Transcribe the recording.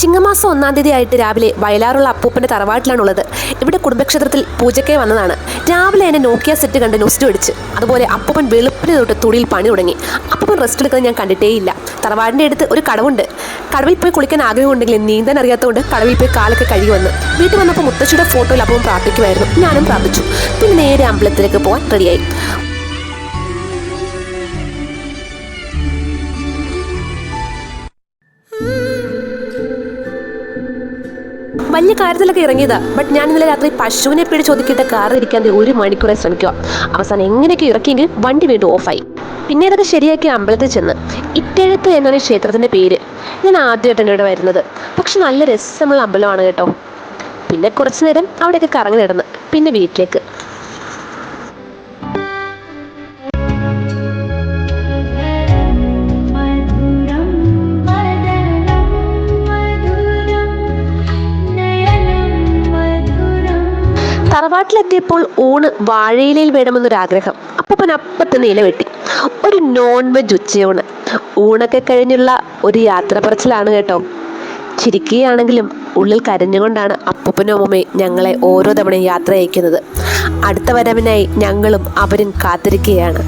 ചിങ്ങമാസം ഒന്നാം തീയതി ആയിട്ട് രാവിലെ വയലാറുള്ള അപ്പൂപ്പന്റെ തറവാട്ടിലാണുള്ളത്. ഇവിടെ കുടുംബക്ഷേത്രത്തിൽ പൂജയ്ക്ക് വന്നതാണ്. രാവിലെ എന്നെ നോക്കിയ സെറ്റ് കണ്ട് നൊസ്റ്റ് അടിച്ച്. അതുപോലെ അപ്പൂപ്പൻ വെളുപ്പിന് തൊട്ട് തുണിയിൽ പണി തുടങ്ങി. അപ്പൂപ്പൻ റെസ്റ്റ് എടുക്കാൻ ഞാൻ കണ്ടിട്ടേയില്ല. തറവാടിന്റെ അടുത്ത് ഒരു കടവുണ്ട്. കടവിൽ പോയി കുളിക്കാൻ ആഗ്രഹമുണ്ടെങ്കിൽ നീന്താൻ അറിയാത്തതുകൊണ്ട് കടവിൽ പോയി കാലൊക്കെ കഴുകി വന്നു. വീട്ടിൽ വന്നപ്പോൾ മുത്തശ്ശിയുടെ ഫോട്ടോയിൽ അപ്പം പ്രാർത്ഥിക്കുമായിരുന്നു. ഞാനും പ്രാർത്ഥിച്ചു. പിന്നെ നേരെ അമ്പലത്തിലേക്ക് പോകാൻ റെഡിയായി വലിയ കാര്യത്തിലൊക്കെ ഇറങ്ങിയതാ. ബട്ട് ഞാൻ ഇന്നലെ രാത്രി പശുവിനെ പേടി ചോദിക്കിട്ട് കാറിൽ ഇരിക്കാൻ ഒരു മണിക്കൂറെ ശ്രമിക്കുക അവസാനം എങ്ങനെയൊക്കെ ഇറക്കിയെങ്കിൽ വണ്ടി വീണ്ടും ഓഫായി. പിന്നെ അതൊക്കെ ശരിയാക്കി അമ്പലത്തിൽ ചെന്ന് ഇറ്റഴത്ത് എന്നാണ് ക്ഷേത്രത്തിന്റെ പേര് ഞാൻ ആദ്യമായിട്ടാണ് ഇവിടെ വരുന്നത്. പക്ഷെ നല്ല രസമുള്ള അമ്പലമാണ് കേട്ടോ. പിന്നെ കുറച്ച് നേരം അവിടെയൊക്കെ കറങ്ങി നടന്ന് പിന്നെ വീട്ടിലേക്ക്. തറവാട്ടിലെത്തിയപ്പോൾ ഊണ് വാഴയിലയിൽ വേണമെന്നൊരാഗ്രഹം. അപ്പപ്പൻ അപ്പത്തെ നില വെട്ടി. ഒരു നോൺ വെജ് ഉച്ചയൂണ്. ഊണൊക്കെ കഴിഞ്ഞുള്ള ഒരു യാത്ര പറച്ചിലാണ് കേട്ടോ. ചിരിക്കുകയാണെങ്കിലും ഉള്ളിൽ കരഞ്ഞുകൊണ്ടാണ് അപ്പൂപ്പനും അമ്മൂമ്മയും ഞങ്ങളെ ഓരോ തവണയും യാത്ര അയക്കുന്നത്. അടുത്ത വരവിനായി ഞങ്ങളും അവരും കാത്തിരിക്കുകയാണ്.